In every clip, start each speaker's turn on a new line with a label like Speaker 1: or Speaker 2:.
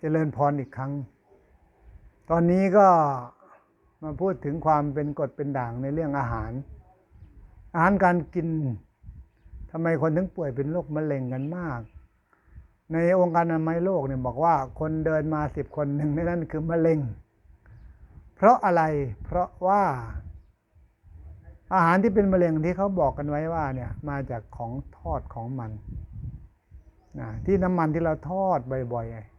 Speaker 1: เจริญพรอีกครั้ง ตอนนี้ก็มาพูดถึงความเป็นกรดเป็นด่างในเรื่องอาหาร อาหารการกินทำไมคนถึงป่วยเป็นโรคมะเร็งกันมาก ในองค์การอนามัยโลกเนี่ยบอกว่าคนเดินมาสิบคนหนึ่งในนั้นคือมะเร็ง เพราะอะไรเพราะว่า อาหารที่เป็นมะเร็งที่เขาบอกกันไว้ว่าเนี่ยมาจากของทอดของมันนะที่น้ำมันที่เราทอดบ่อยๆ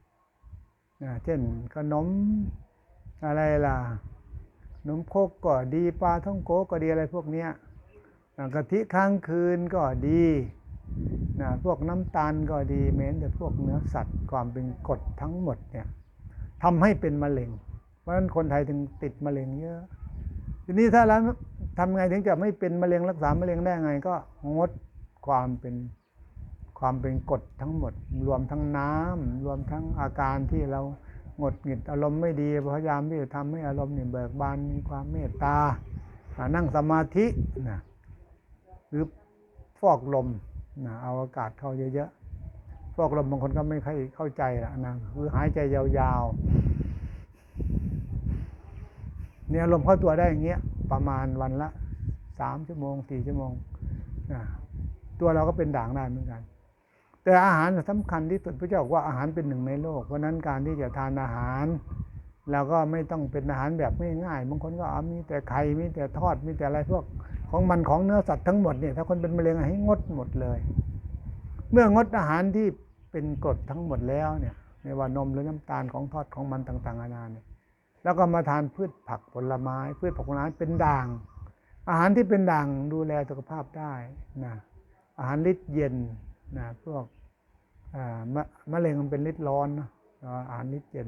Speaker 1: เช่นขนมอะไรล่ะขนมโคกก็ดีปลาท่องโกก็ดีอะไรพวกเนี้ยนะกะทิค้างคืนก็ดีนะพวกน้ำตาลก็ดีเม้นแต่พวกเนื้อสัตว์ความเป็นกรดทั้งหมดเนี่ยทำให้เป็นมะเร็ง เพราะฉะนั้นคนไทยถึงติดมะเร็งเยอะ ทีนี้ถ้าแล้วทำไงถึงจะไม่เป็นมะเร็งรักษามะเร็งได้ไงก็งดความเป็น ความเป็นกรดทั้งหมด รวมทั้งน้ำรวมทั้งอาการที่เราหงดหงิดอารมณ์ไม่ดีพยายามที่จะทำให้อารมณ์เนี่ยเบิกบานมีความเมตตาอ่านั่งสมาธินะหรือฟอกลมนะเอาอากาศเข้าเยอะๆฟอกลมบางคนก็ไม่ค่อยเข้าใจละนะคือหายใจยาวๆเนี่ยลมเข้าตัวได้อย่างเงี้ยประมาณวันละสามชั่วโมงสี่ชั่วโมงนะตัวเราก็เป็นด่างได้เหมือนกัน แต่อาหารสำคัญที่สุดพระเจ้าบอกว่าอาหารเป็นหนึ่งในโลก เพราะนั้นการที่จะทานอาหารเราก็ไม่ต้องเป็นอาหารแบบง่ายๆบางคนก็เอามีแต่ไข่มีแต่ทอดมีแต่อะไรพวกของมันของเนื้อสัตว์ทั้งหมดเนี่ยถ้าคนเป็นมะเร็งให้งดหมดเลย เมื่องดอาหารที่เป็นกรดทั้งหมดแล้วเนี่ยไม่ว่านมหรือน้ำตาลของทอดของมันต่างๆนานาเนี่ยแล้วก็มาทานพืชผักผลไม้ พืชผักผลไม้เป็นด่าง อาหารที่เป็นด่างดูแลสุขภาพได้นะอาหารฤทธิ์เย็น นะพวกมะมะเร็งมันเป็นฤทธิ์ร้อนนะอาหารฤทธิ์เย็น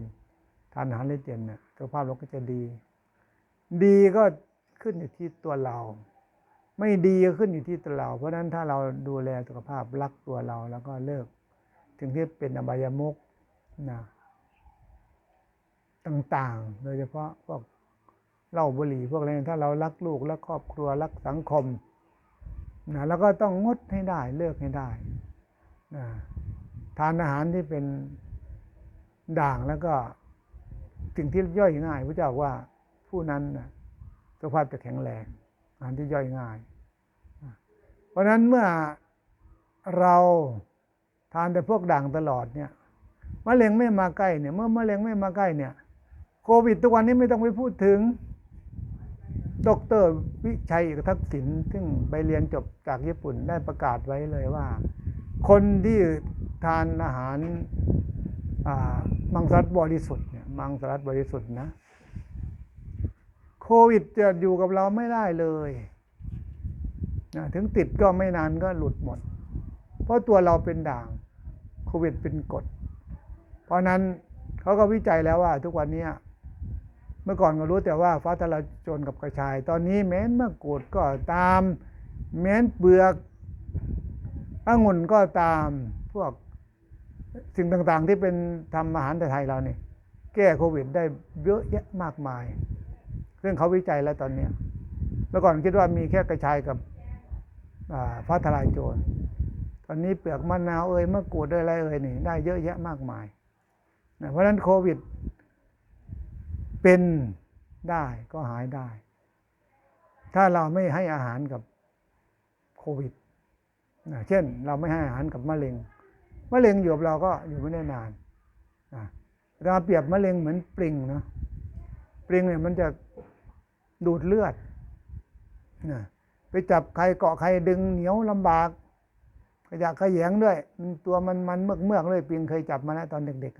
Speaker 1: ทานอาหารฤทธิ์เย็นเนี่ยสุขภาพเราก็จะดี ดีก็ขึ้นอยู่ที่ตัวเรา ไม่ดีก็ขึ้นอยู่ที่ตัวเรา เพราะฉะนั้นถ้าเราดูแลสุขภาพรักตัวเราแล้วก็เลิก ถึงที่เป็นอบายมุกนะต่างๆ โดยเฉพาะพวกเหล้าบุหรี่พวกอะไรถ้าเรารักลูกรักครอบครัวรักสังคมนะแล้วก็ต้องงดให้ได้เลิกให้ได้ ทานอาหารที่เป็นด่างแล้วก็สิ่งที่ย่อยง่ายพระเจ้าว่าผู้นั้นนะสุขภาพจะแข็งแรงอาหารที่ย่อยง่าย เพราะฉะนั้นเมื่อเราทานแต่พวกด่างตลอดเนี่ยมะเร็งไม่มาใกล้เนี่ย เมื่อมะเร็งไม่มาใกล้เนี่ย โควิดทุกวันนี้ไม่ต้องไปพูดถึงดรวิชัยเอกทักษิณซึ่งไปเรียนจบจากญี่ปุ่นได้ประกาศไว้เลยว่า คนที่ทานอาหารมังสวิรัตบริสุทธิ์เนี่ยมังสวิรัตบริสุทธิ์นะโควิดจะอยู่กับเราไม่ได้เลยนะถึงติดก็ไม่นานก็หลุดหมด เพราะตัวเราเป็นด่างโควิดเป็นกฎเพราะนั้นเขาก็วิจัยแล้วว่า ทุกวันนี้เมื่อก่อนก็รู้แต่ว่าฟ้าทลายโจรกับกระชาย ตอนนี้แม้นมะกรูดก็ตามแม้นเปลือก องุ่นก็ตามพวกสิ่งต่างๆ ที่เป็นทำอาหารไทยๆเราเนี่ยแก้โควิดได้เยอะแยะมากมายซึ่องเขาวิจัยแล้วตอนเนี้ยเมื่อก่อนคิดว่ามีแค่กระชายกับฟ้าทลายโจรตอนนี้เปลือกมะนาวเอ่ยมะกรูดเอ่ยอะไรเอ่ยนี่ได้เยอะแยะมากมายนะเพราะฉะนั้นโควิด เป็นได้ก็หายได้ ถ้าเราไม่ให้อาหารกับโควิด เช่น เราไม่ให้อาหารกับมะเร็งมะเร็งอยู่กับเราก็อยู่ไม่ได้นานเราเปรียบมะเร็งเหมือนปริงนะปริงเนี่ยมันจะดูดเลือดนะไปจับใครเกาะใครดึงเหนียวลำบากขยะขยงด้วย มันตัวมันมันเมือกเมือกเลยปริงเคยจับมาแล้วตอนเด็ก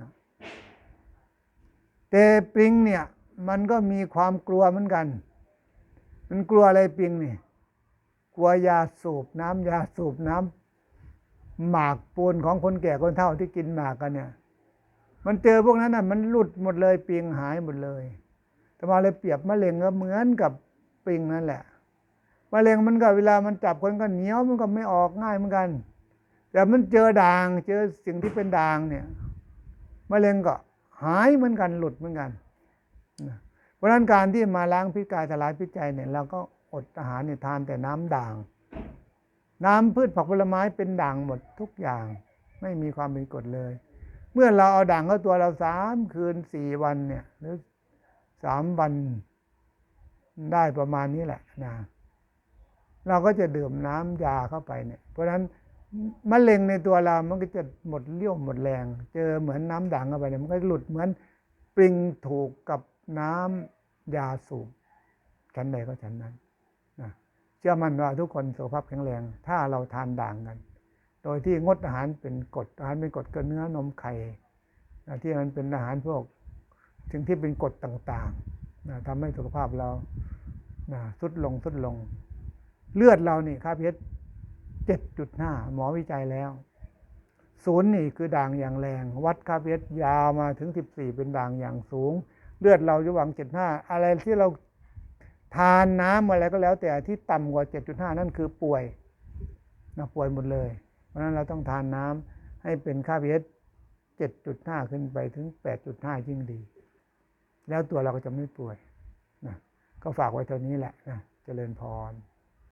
Speaker 1: ๆแต่ปริงเนี่ย มันก็มีความกลัวเหมือนกัน มันกลัวอะไรปริงนี่ กลัวยาสูบน้ำยาสูบน้ำหมากปูนของคนแก่คนเฒ่าที่กินหมากกันเนี่ย มันเจอพวกนั้นน่ะมันหลุดหมดเลยปริงหายหมดเลยแต่มาเลยเปรียบมะเร็งก็เหมือนกับปิงนั่นแหละมะเร็งมันก็เวลามันจับคนก็เหนียวมันก็ไม่ออกง่ายเหมือนกัน แต่มันเจอด่างเจอสิ่งที่เป็นด่างเนี่ยมะเร็งก็หายเหมือนกันหลุดเหมือนกันเพราะฉะนั้นการที่มาล้างพิษกายทลายพิษใจเนี่ยเราก็ อดอาหารเนี่ยทานแต่น้ำด่าง น้ำพืชผักผลไม้เป็นด่างหมดทุกอย่าง ไม่มีความเป็นกรดเลย เมื่อเราเอาด่างเข้าตัวเราสามคืนสี่วันเนี่ยหรือสามวันได้ประมาณนี้แหละนะเราก็จะดื่มน้ำยาเข้าไปเนี่ย เพราะฉะนั้นมะเร็งในตัวเรา มันก็จะหมดเลี้ยวหมดแรง เจอเหมือนน้ำด่างเข้าไปเนี่ยมันก็หลุดเหมือนปริงถูกกับน้ำยาสูบชั้นใดก็ชั้นนั้น เชื่อมั่นว่าทุกคนสุขภาพแข็งแรง ถ้าเราทานด่างกัน โดยที่งดอาหารเป็นกรดอาหารเป็นกรดก็เนื้อนมไข่ที่มันเป็นอาหารพวกถึงที่เป็นกรดต่างๆนะทำให้สุขภาพเราสุดลงสุดลง เลือดเรานี่ค่าพีเอชเจ็ดจุดห้าหมอวิจัยแล้วศูนย์นี่คือด่างอย่างแรง วัดค่าพีเอชยาวมาถึงสิบสี่เป็นด่างอย่างสูง เลือดเราจะหวังเจ็ดห้าอะไรที่เรา ทานน้ำอะไรก็แล้ว แต่ที่ต่ำกว่า 7.5 นั่นคือป่วยนะป่วยหมดเลย เพราะฉะนั้นเราต้องทานน้ำให้เป็นค่า pH 7.5 ขึ้นไปถึง 8.5 ยิ่งดี แล้วตัวเราก็จะไม่ป่วยนะก็ฝากไว้เท่านี้แหละนะเจริญพร